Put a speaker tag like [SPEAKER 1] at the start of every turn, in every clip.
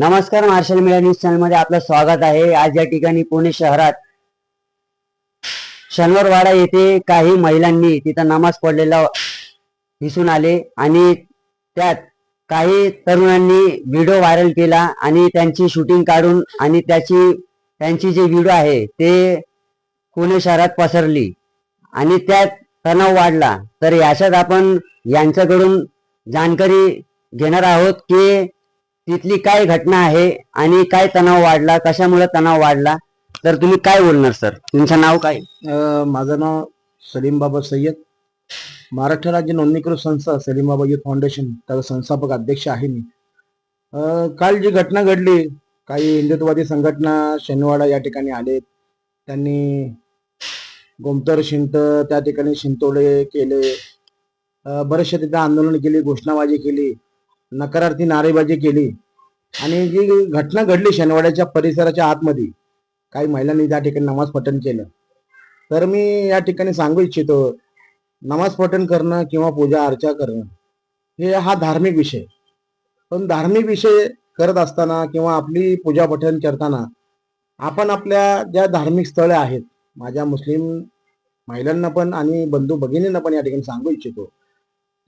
[SPEAKER 1] नमस्कार marshal media news चॅनलमध्ये आपलं स्वागत आहे. आज या ठिकाणी पुणे शहरात शनिवारवाडा येथे काही महिलांनी तिथं नमाज पडलेला दिसून आले आणि त्यात काही तरुणांनी व्हिडिओ व्हायरल केला आणि त्यांची शूटिंग काढून आणि त्याची त्यांची जी व्हिडिओ आहे ते पुणे शहरात पसरली आणि त्यात तणाव वाढला. तर याच्यात आपण यांच्याकडून जानकारी घेणार आहोत की तिथली काय घटना आहे आणि काय तणाव वाढला कशामुळे तणाव वाढला? तर तुम्ही काय बोलणार सर? तुमचं नाव काय?
[SPEAKER 2] माझं नाव सलीम बाबा सय्यद. महाराष्ट्र राज्य नोंदणीकृत संस्था सलीम बाबा युथ फाउंडेशन त्याचा संस्थापक अध्यक्ष आहे मी. काल जी घटना घडली काही हिंदुत्ववादी संघटना शनिवाडा या ठिकाणी आले त्यांनी गोमतर शिंत त्या ठिकाणी शिंतोडे केले. बरेचसे तिथे आंदोलन केली घोषणाबाजी केली. नकारार्थी नारेबाजी केली. आणि जी घटना घडली शनिवाड्याच्या परिसराच्या आतमध्ये काही महिलांनी त्या ठिकाणी नमाज पठण केलं. तर मी या ठिकाणी सांगू इच्छितो नमाज पठण करणं किंवा पूजा अर्चा करणं हे हा धार्मिक विषय. पण धार्मिक विषय करत असताना किंवा आपली पूजा पठण करताना आपण आपल्या ज्या धार्मिक स्थळे आहेत माझ्या मुस्लिम महिलांना पण आणि बंधू भगिनींना पण या ठिकाणी सांगू इच्छितो.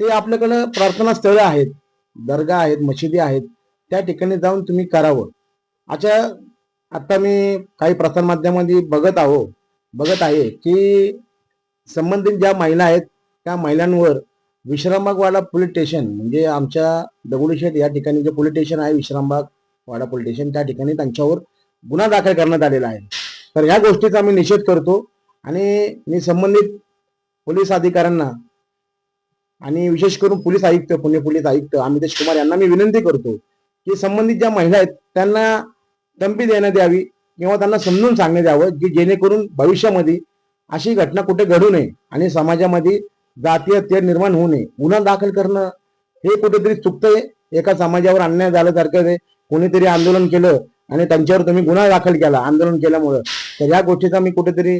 [SPEAKER 2] ते आपल्याकडं प्रार्थना स्थळे आहेत. दर्गा आहेत मशिदी आहेत त्या ठिकाणी जाऊन तुम्ही करावं. अच्छा आता मी काही प्रसारमाध्यमांमध्ये बघत आहो बघत आहे की संबंधित ज्या महिला आहेत त्या महिलांवर विश्रामबाग वाडा पोलीस स्टेशन म्हणजे आमच्या दगडूशेठ या ठिकाणी जे पोलीस स्टेशन आहे विश्रामबाग वाडा पोलीस स्टेशन त्या ठिकाणी त्यांच्यावर गुन्हा दाखल करण्यात आलेला आहे. तर ह्या गोष्टीचा आम्ही निषेध करतो आणि मी संबंधित पोलीस अधिकाऱ्यांना आणि विशेष करून पोलीस आयुक्त पुणे पोलीस आयुक्त अमितेश कुमार यांना मी विनंती करतो की संबंधित ज्या महिला आहेत त्यांना तंबी देण्यात यावी किंवा त्यांना समजून सांगण्यात यावं की जेणेकरून भविष्यामध्ये अशी घटना कुठे घडू नये आणि समाजामध्ये जातीय तेढ निर्माण होऊ नये. गुन्हा दाखल करणं हे कुठेतरी चुकतंय. एका समाजावर अन्याय झाल्यासारखं आहे. कोणीतरी आंदोलन केलं आणि त्यांच्यावर तुम्ही गुन्हा दाखल केला आंदोलन केल्यामुळं. तर या गोष्टीचा मी कुठेतरी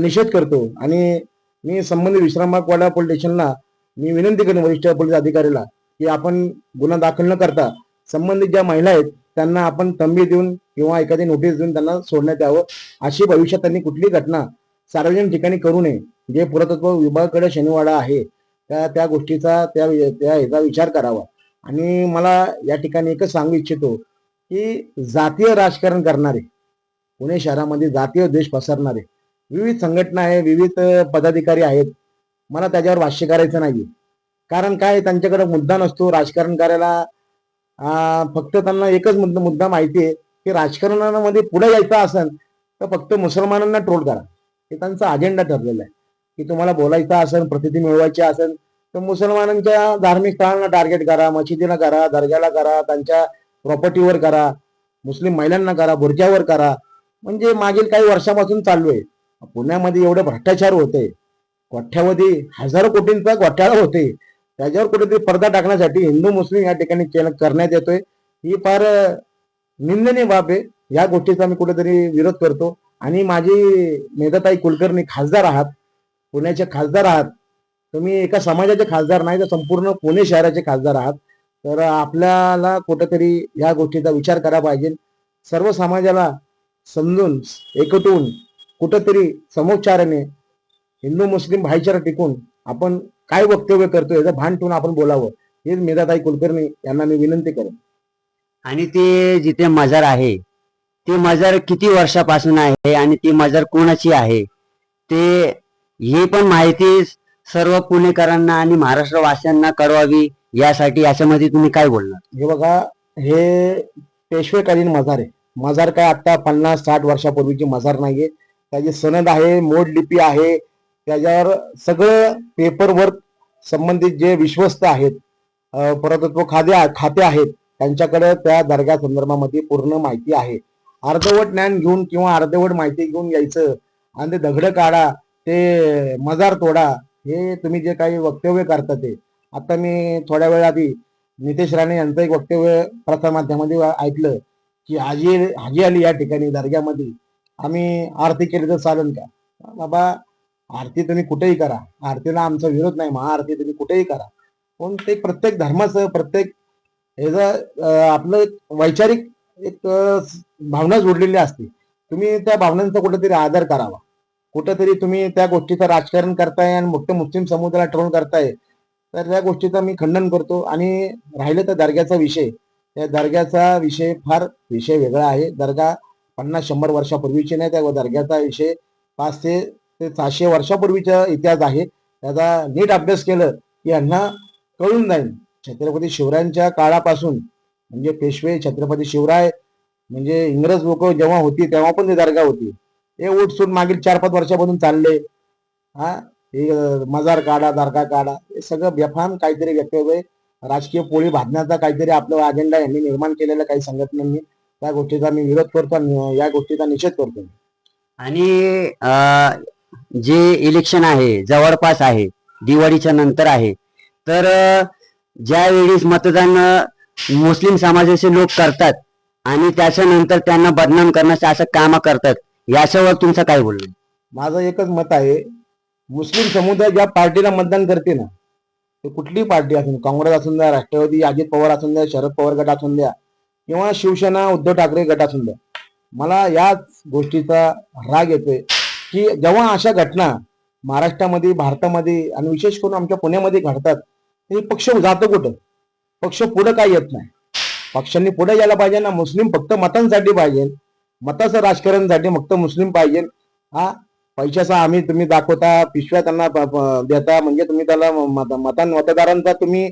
[SPEAKER 2] निषेध करतो. आणि मी संबंधित विश्रामबाग वाडा पोलीस स्टेशनला मी विनंती करेन वरिष्ठ पोलीस अधिकाऱ्याला की आपण गुन्हा दाखल न करता संबंधित ज्या महिला आहेत त्यांना आपण तंबी देऊन किंवा एखादी नोटीस देऊन त्यांना सोडण्यात यावं. अशी भविष्यात त्यांनी कुठली घटना सार्वजनिक ठिकाणी करू नये जे पुरातत्व विभागाकडे शनिवाडा आहे त्या त्या गोष्टीचा त्या याचा विचार करावा. आणि मला या ठिकाणी एकच सांगू इच्छितो की जातीय राजकारण करणारे पुणे शहरामध्ये जातीय द्वेष पसरणारे विविध संघटना आहे विविध पदाधिकारी आहेत मला त्याच्यावर भाष्य करायचं नाही कारण काय त्यांच्याकडे मुद्दा नसतो. राजकारण करायला फक्त त्यांना एकच मुद्दा मुद्दा माहिती आहे की राजकारणामध्ये पुढे यायचं असेल तर फक्त मुसलमानांना ट्रोल करा. हे त्यांचा अजेंडा ठरलेला आहे. की तुम्हाला बोलायचं असेल प्रतिनिधी मिळवायची असेल तर मुसलमानांच्या धार्मिक स्थळांना टार्गेट करा मशिदीला करा दर्ग्याला करा त्यांच्या प्रॉपर्टीवर करा मुस्लिम महिलांना करा बुरज्यावर करा. म्हणजे मागील काही वर्षापासून चालू आहे. पुण्यामध्ये एवढे भ्रष्टाचार होते. गोठ्यामध्ये हजारो कोटींचा घोटाळा होते त्याच्यावर कुठेतरी पडदा टाकण्यासाठी हिंदू मुस्लिम या ठिकाणी करण्यात येतोय. ही फार निंदनीय बाब आहे. या गोष्टीचा मी कुठेतरी विरोध करतो. आणि माझी मेधाताई कुलकर्णी खासदार आहात पुण्याचे खासदार आहात. तुम्ही एका समाजाचे खासदार नाही तर संपूर्ण पुणे शहराचे खासदार आहात. तर आपल्याला कुठेतरी या गोष्टीचा विचार करा पाहिजे. सर्व समाजाला समजून एकटून कुठेतरी समोपचाराने हिंदू मुस्लिम भाईचारा टिकून आपण काय वक्तव्य करतो याचं भान ठेवून आपण बोलावं. हेच मेधाताई कुलकर्णी यांना मी विनंती करेन.
[SPEAKER 1] आणि ते जिथे मजार आहे ते मजार किती वर्षापासून आहे आणि ती मजार कोणाची आहे ते ही पण माहिती सर्व पुणेकरांना आणि महाराष्ट्र वासियांना कळवावी यासाठी याच्यामध्ये तुम्ही काय बोलणार?
[SPEAKER 2] हे बघा हे पेशवेकालीन मजार आहे. मजार काय आता पन्नास साठ वर्षापूर्वीची मजार नाहीये. त्याची सनद आहे मोड लिपी आहे त्याच्यावर सगळं पेपर वर्क संबंधित जे विश्वस्त आहेत पुरातत्व खाते खाते आहेत त्यांच्याकडे त्या दर्गा संदर्भामध्ये पूर्ण माहिती आहे. अर्धवट ज्ञान घेऊन किंवा अर्धवट माहिती घेऊन यायचं आणि ते दगड काढा ते मजार तोडा हे तुम्ही जे काही वक्तव्य करता ते. आता मी थोड्या वेळ आधी नितेश राणे यांचं एक वक्तव्य प्रसारमाध्यमामध्ये ऐकलं की हाजी हाजी आली या ठिकाणी दर्ग्यामध्ये आम्ही आरती केली तर चालेल का? बाबा आरती तुम्ही कुठेही करा. आरतीला आमचा विरोध नाही महा आरती तुम्ही कुठेही करा. पण ते प्रत्येक धर्माचं प्रत्येक ह्याचं आपलं एक वैचारिक एक भावना जोडलेली असते. तुम्ही त्या भावनांचा कुठेतरी आदर करावा. कुठेतरी तुम्ही त्या गोष्टीचं राजकारण करताय आणि मोठ्या मुस्लिम समुदायाला ठरवून करताय तर त्या गोष्टीचं मी खंडन करतो. आणि राहिलं तर दर्ग्याचा विषय. त्या दर्ग्याचा विषय फार विषय वेगळा आहे. दर्गा पन्नास शंभर वर्षापूर्वीची नाही त्या दर्ग्याचा विषय पाच ते ते सहाशे वर्षापूर्वीचा इतिहास आहे. त्याचा नीट अभ्यास केलं की यांना कळून जाईल. छत्रपती शिवरायांच्या काळापासून म्हणजे पेशवे छत्रपती शिवराय म्हणजे इंग्रज लोक जेव्हा होती तेव्हा पण ते दर्गा होती. हे उठसूट मागील चार पाच वर्षापासून चालले. हा? हे मजार काढा दर्गा काढा हे सगळं बेफाम काहीतरी व्यक्तव्य राजकीय पोळी भाजण्याचा काहीतरी आपला अजेंडा यांनी निर्माण केलेला काही संघटनांनी त्या गोष्टीचा मी विरोध करतो आणि या गोष्टीचा निषेध करतो.
[SPEAKER 1] आणि जे इलेक्शन आहे जवळपास आहे दिवाळीच्या नंतर आहे. तर अं, ज्या वेळेस मतदान मुस्लिम समाजाचे लोक करतात आणि त्याच्यानंतर त्यांना बदनाम करण्याचं असं काम करतात याच्यावर तुमचं काय बोलणं?
[SPEAKER 2] माझं एकच मत आहे मुस्लिम समुदाय ज्या पार्टीला मतदान करते ना ते कुठलीही पार्टी असून काँग्रेस असून द्या राष्ट्रवादी अजित पवार असून द्या शरद पवार गट असून द्या किंवा शिवसेना उद्धव ठाकरे गट असून द्या मला याच गोष्टीचा राग येतोय. की जेव्हा अशा घटना महाराष्ट्रामध्ये भारतामध्ये आणि विशेष करून आमच्या पुण्यामध्ये घडतात ते पक्ष जातो कुठं? पक्ष पुढे काय येत नाही. पक्षांनी पुढे यायला पाहिजे ना मुस्लिम फक्त मतांसाठी पाहिजे. मताचं राजकारणसाठी फक्त मुस्लिम पाहिजे. हा पैशाचा आम्ही तुम्ही दाखवता पिशव्या त्यांना देता म्हणजे तुम्ही त्याला मत- मतां मतदारांचा तुम्ही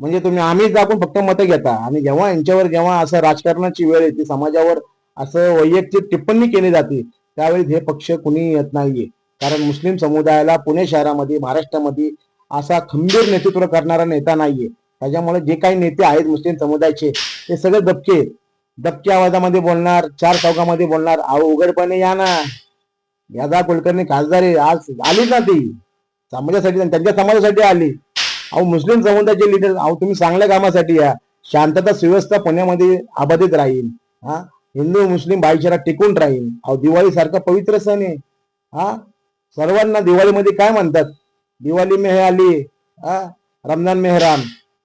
[SPEAKER 2] म्हणजे तुम्ही आम्ही दाखवून फक्त मतं घेता. आणि जेव्हा यांच्यावर जेव्हा असं राजकारणाची वेळ येते समाजावर असं वैयक्तिक टिप्पणी केली जाते त्यावेळी हे पक्ष कुणी येत नाहीये. कारण मुस्लिम समुदायाला पुणे शहरामध्ये महाराष्ट्रामध्ये असा खंबीर नेतृत्व करणारा नेता नाहीये. त्याच्यामुळे जे काही नेते आहेत मुस्लिम समुदायाचे ते सगळे दबके दबके आवाजामध्ये बोलणार चार चौकामध्ये बोलणार अहो उघडपणे या ना. यादा कुलकर्णी खासदार आहे. आज आलीच ना ती. समाजासाठी त्यांच्या समाजासाठी आली. अहो मुस्लिम समुदायाचे लिडर अहो तुम्ही चांगल्या कामासाठी या. शांतता सुव्यवस्था पुण्यामध्ये अबाधित राहील. हा? हिंदू मुस्लिम भाईचारा टिकून राहील. अहो दिवाळी सारखा पवित्र सण आहे. हा? सर्वांना दिवाळीमध्ये काय म्हणतात? दिवाळी मेह हे? आली हा रमजान मेहराम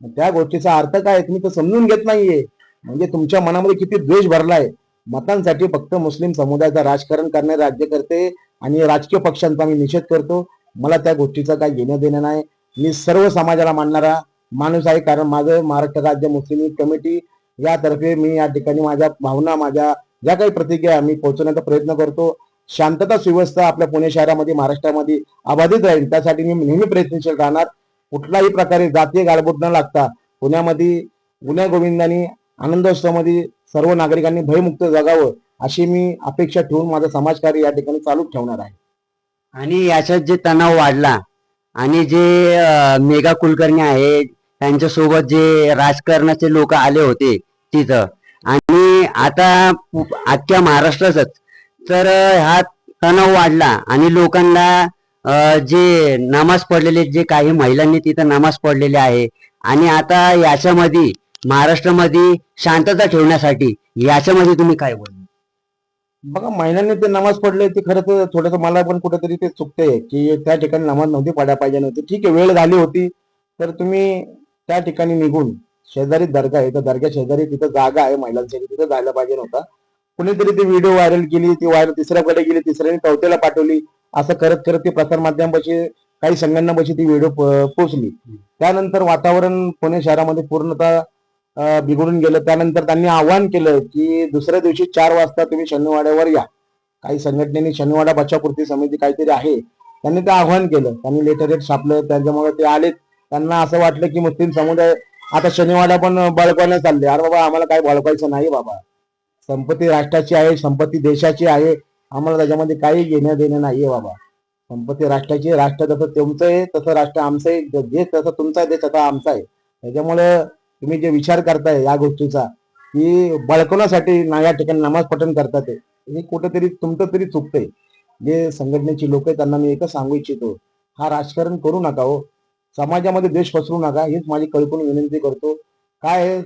[SPEAKER 2] त्या गोष्टीचा अर्थ काय तुम्ही तर समजून घेत नाहीये. म्हणजे तुमच्या मनामध्ये किती द्वेष भरलाय. मतांसाठी फक्त मुस्लिम समुदायाचं राजकारण करणारे राज्यकर्ते आणि राजकीय पक्षांचा मी निषेध करतो. मला त्या गोष्टीचा काही घेणं देणं नाही. मी सर्व समाजाला मानणारा माणूस आहे. कारण माझं महाराष्ट्र राज्य मुस्लिम कमिटी यातर्फे मी या ठिकाणी माझ्या भावना माझ्या ज्या काही प्रतिक्रिया मी पोहोचवण्याचा प्रयत्न करतो. शांतता सुव्यवस्था आपल्या पुणे शहरामध्ये महाराष्ट्रामध्ये अबाधित राहील. त्यासाठी मी नेहमी प्रयत्नशील राहणार. कुठल्याही प्रकारे जातीय गालबोट न लागता पुण्यामध्ये गुन्ह्या गोविंदांनी आनंदोत्सवामध्ये सर्व नागरिकांनी भयमुक्त जगावं अशी मी अपेक्षा ठेवून माझं समाजकार्य या ठिकाणी चालू ठेवणार आहे.
[SPEAKER 1] आणि याच्यात जे तणाव वाढला आणि जे मेघा मेगा कुलकर्णी आहे त्यांच्यासोबत जे राजकारणाचे लोक आले होते तिथं. आणि आता पु- अख्ख्या महाराष्ट्रातच तर हा तणाव वाढला आणि लोकांना जे नमाज पडलेले जे काही महिलांनी तिथं नमाज पडलेले आहे आणि आता याच्यामध्ये महाराष्ट्रामध्ये शांतता ठेवण्यासाठी याच्यामध्ये तुम्ही काय बोल
[SPEAKER 2] बघा महिलांनी ते नमाज पडले ते खरं तर थोडंसं मला पण कुठेतरी ते चुकते की त्या ठिकाणी नमाज नव्हती पडायला पाहिजे नव्हती. ठीक आहे वेळ झाली होती. तर तुम्ही त्या ठिकाणी निघून शेजारी दर्गा आहे. तर दर्गा शेजारी तिथं जागा आहे महिलांसाठी तिथं जायला पाहिजे नव्हता. कुणीतरी ती व्हिडिओ व्हायरल केली ती व्हायरल तिसऱ्याकडे गेली तिसऱ्याने चौथ्याला पाठवली. असं करत करत ती प्रसारमाध्यमापाशी काही संघटनापाशी ती व्हिडिओ पोचली त्यानंतर वातावरण पुणे शहरामध्ये पूर्णतः बिघडून गेलं. त्यानंतर त्यांनी आवाहन केलं की दुसऱ्या दिवशी चार वाजता तुम्ही शनिवाड्यावर या. काही संघटनेने शनिवाडा बचावपूर्ती समिती काहीतरी आहे. त्यांनी ते आवाहन केलं. त्यांनी लेटर रेट छापलं. त्याच्यामुळे ते आले त्यांना असं वाटलं की मुस्लिम समुदाय आता शनिवारला पण बळकवायला चालले. अरे बाबा आम्हाला काय बळकवायचं नाही बाबा. संपत्ती राष्ट्राची आहे संपत्ती देशाची आहे. आम्हाला त्याच्यामध्ये काही घेणं देणं नाहीये बाबा. संपत्ती राष्ट्राची राष्ट्र जसं तुमचं आहे तसं राष्ट्र आमचं आहे. देश तसं तुमचा आहे देश तसा आमचा आहे. त्याच्यामुळे तुम्ही जे विचार करताय या गोष्टीचा की बळकवण्यासाठी ना या ठिकाणी नमाज पठण करतात हे कुठेतरी तुमचं तरी चुकतंय. जे संघटनेची लोक आहेत त्यांना मी एकच सांगू इच्छितो. हा राजकारण करू नका हो. समाजामध्ये देश पसरू नका. हीच माझी कळकून विनंती करतो. काय आहे?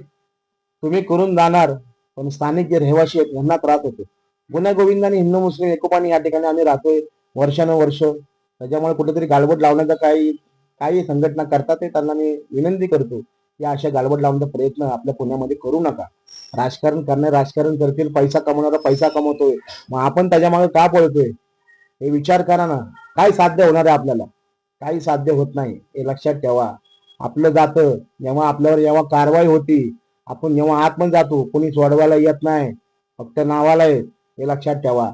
[SPEAKER 2] तुम्ही करून जाणार पण स्थानिक जे रहिवासी आहेत यांना त्रास होतो. गुन्हा गोविंदाने हिंदू मुस्लिम एकोपाने या ठिकाणी आम्ही राहतोय वर्षानुवर्ष. त्याच्यामुळे कुठेतरी गालबोट लावण्याचा काही काही संघटना करतात ते त्यांना मी विनंती करतो. की अशा गालबट लावण्याचा प्रयत्न आपल्या पुण्यामध्ये करू नका. राजकारण करणारे राजकारण करतील. पैसा कमवणारा पैसा कमवतोय. मग आपण त्याच्यामागे का पळतोय? हे विचार करा ना. काय साध्य होणार आहे आपल्याला? काही साध्य होत नाही. हे लक्षात ठेवा. आपलं जातं. जेव्हा आपल्यावर जेव्हा कारवाई होती आपण जेव्हा आत पण जातो कोणी सोडवायला येत नाही. फक्त नावाला आहे हे लक्षात ठेवा.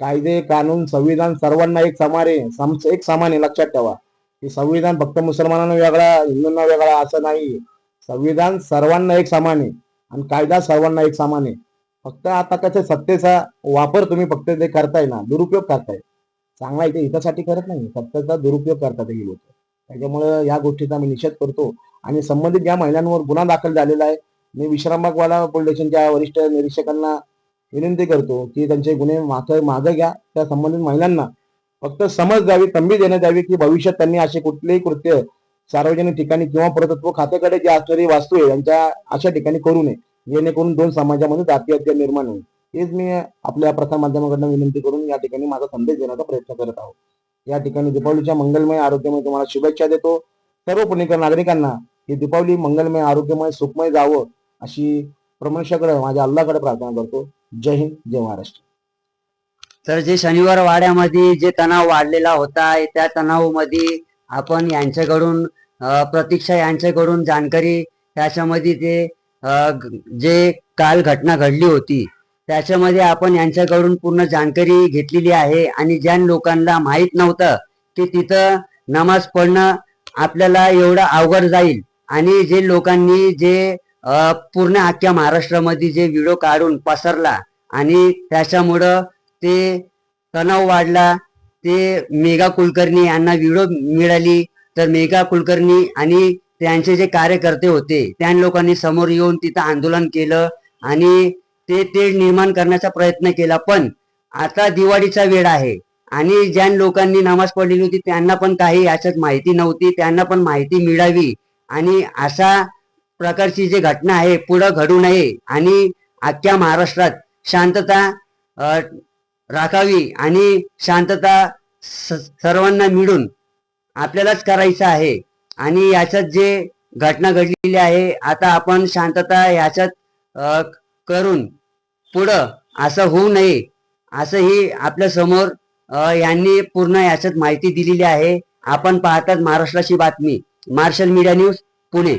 [SPEAKER 2] कायदे कानून संविधान सर्वांना एक समान आहे. एक समान आहे. लक्षात ठेवा. की संविधान फक्त मुसलमानांना वेगळा हिंदूंना वेगळा असं नाही. संविधान सर्वांना एक समान आहे. आणि कायदा सर्वांना एक समान आहे. फक्त आता कसं सत्तेचा वापर तुम्ही फक्त ते करताय ना दुरुपयोग करताय. चांगला इथे हितासाठी करत नाही सत्तेचा दुरुपयोग करतात ही लोक. त्याच्यामुळे या गोष्टीचा मी निषेध करतो. आणि संबंधित ज्या महिलांवर गुन्हा दाखल झालेला आहे. मी विश्रामबागवाला पोलीस स्टेशनच्या वरिष्ठ निरीक्षकांना विनंती करतो की त्यांचे गुन्हे मागे मागे घ्या. त्या संबंधित महिलांना फक्त समज द्यावी तंबी देण्यात द्यावी की भविष्यात त्यांनी असे कुठलेही कृत्य सार्वजनिक ठिकाणी किंवा पुरातत्व खात्याकडे जे असणारी वास्तू आहे यांच्या अशा ठिकाणी करू नये. जेणेकरून दोन समाजामध्ये जातीयत्य निर्माण होईल. हेच मी आपल्या प्रसार माध्यमाकडून विनंती करून या ठिकाणी माझा संदेश देण्याचा प्रयत्न करत आहोत. या ठिकाणी दीपावलीच्या मंगलमय आरोग्यमय तुम्हाला शुभेच्छा देतो. सर्व पुणेकर नागरिकांना ही दीपावली मंगलमय आरोग्यमय सुखमय जावं अशी परमेश्वराकडे माझ्या अल्लाकडे प्रार्थना करतो. जय हिंद जय महाराष्ट्र.
[SPEAKER 1] तर जे शनिवार वाड्यामध्ये जे तणाव वाढलेला होता त्या तणावामध्ये आपण यांच्याकडून प्रतीक्षा यांच्याकडून जानकारी त्याच्यामध्ये ते जे काल घटना घडली होती त्याच्यामध्ये आपण यांच्याकडून पूर्ण जानकारी घेतलेली आहे आणि ज्या लोकांना माहीत नव्हतं की तिथं नमाज पडणं आपल्याला एवढं अवघड जाईल. आणि जे लोकांनी जे पूर्ण अख्ख्या महाराष्ट्रामध्ये जे व्हिडिओ काढून पसरला आणि त्याच्यामुळं ते तणाव वाढला ते मेघा कुलकर्णी यांना व्हिडिओ मिळाली तर मेघा कुलकर्णी आणि त्यांचे जे कार्यकर्ते होते त्या लोकांनी समोर येऊन तिथं आंदोलन केलं आणि ते ते निर्माण करण्याचा प्रयत्न केला. पण आता दिवाळीचा वेळ आहे. आणि ज्या लोकांनी नमाज पडलेली होती त्यांना पण काही याच्यात माहिती नव्हती. त्यांना पण माहिती मिळावी. आणि अशा प्रकारची जी घटना आहे पुढं घडू नये आणि अख्ख्या महाराष्ट्रात शांतता राखावी आणि शांतता सर्वांना मिळून आपल्यालाच करायचं आहे. आणि याच्यात जे घटना घडलेली आहे आता आपण शांतता याच्यात अं करून पुढं असं होऊ नये असंही आपल्यासमोर यांनी पूर्ण याच्यात माहिती दिलेली आहे. आपण पाहतात महाराष्ट्राची बातमी. Marshal media news Pune.